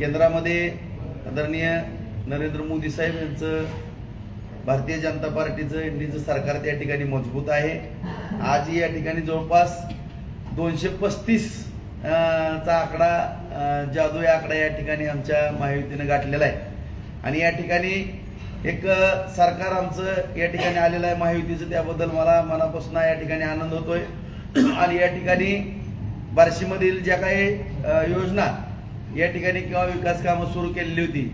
केंद्रामध्ये आदरणीय नरेंद्र मोदी साहेब यांचं भारतीय जनता पार्टीचं इंडीचं सरकार त्या ठिकाणी मजबूत आहे. आज या ठिकाणी जवळपास दोनशे पस्तीस चा आकडा जादू आकडा या ठिकाणी आमच्या महायुतीनं गाठलेला आहे. आणि या ठिकाणी एक सरकार आमचं या ठिकाणी आलेलं आहे महायुतीचं त्याबद्दल मला मनापासून या ठिकाणी आनंद होतोय. आणि या ठिकाणी बार्शीमधील ज्या काही योजना या ठिकाणी किंवा विकास कामं सुरू केलेली होती.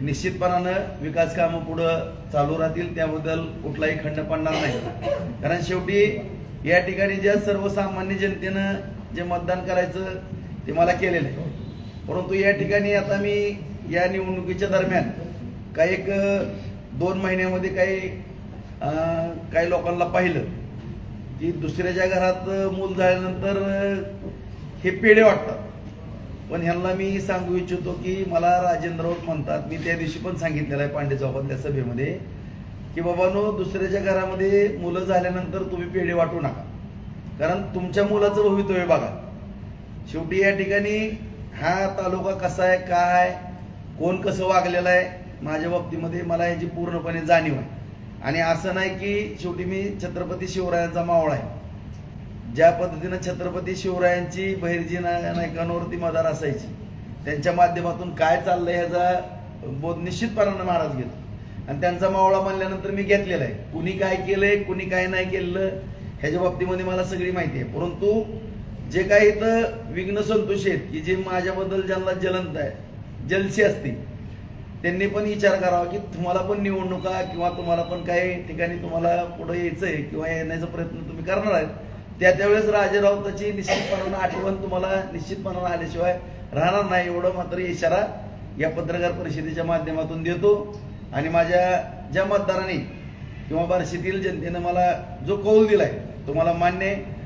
निश्चितपणानं विकास कामं पुढं चालू राहतील त्याबद्दल कुठलाही खंड पडणार नाही. कारण शेवटी या ठिकाणी ज्या सर्वसामान्य जनतेनं जे मतदान करायचं ते मला केलेलं आहे. परंतु या ठिकाणी आता मी या निवडणुकीच्या दरम्यान काही एक दोन महिन्यामध्ये काही काही लोकांना पाहिलं की दुसऱ्याच्या घरात मूल झाल्यानंतर हे पेढे वाटतात. पण ह्यांना मी सांगू इच्छितो की मला राजेंद्र राऊत म्हणतात मी त्या दिवशी पण सांगितलेलं आहे पांडे चौकातल्या सभेमध्ये की बाबानो दुसऱ्याच्या घरामध्ये मुलं झाल्यानंतर तुम्ही पेढे वाटू नका. कारण तुमच्या मुलाचं भवितव्य बघा. शेवटी या ठिकाणी हा तालुका कसा आहे काय आहे कोण कसं वागलेलं आहे माझ्या बाबतीमध्ये मला याची पूर्णपणे जाणीव आहे. आणि असं नाही की शेवटी मी छत्रपती शिवरायांचा मावळा आहे. ज्या पद्धतीनं छत्रपती शिवरायांची बहिर्जी नायकांवरती मदार असायची त्यांच्या माध्यमातून काय चाललंय ह्याचा बोध निश्चितपणानं महाराज घेतो. आणि त्यांचा मावळा म्हणल्यानंतर मी घेतलेला आहे. कुणी काय केलंय कुणी काय नाही केलं ह्याच्या बाबतीमध्ये मला सगळी माहिती आहे. परंतु जे काही इथं विघ्न संतोष आहेत की जे माझ्याबद्दल ज्यांना जलंत आहे जलसी असते त्यांनी पण विचार करावा की तुम्हाला पण निवडणुका किंवा तुम्हाला पण काही ठिकाणी तुम्हाला पुढे यायचंय किंवा येण्याचा प्रयत्न तुम्ही करणार आहेत. त्या त्यावेळेस राजे राऊताची निश्चितपणानं आठवण तुम्हाला निश्चितपणानं आल्याशिवाय राहणार नाही. एवढं मात्र इशारा या पत्रकार परिषदेच्या माध्यमातून देतो. आणि माझ्या ज्या मतदारांनी किंवा बार्शीतील जनतेनं मला जो कौल दिलाय तो मला मान्य आहे.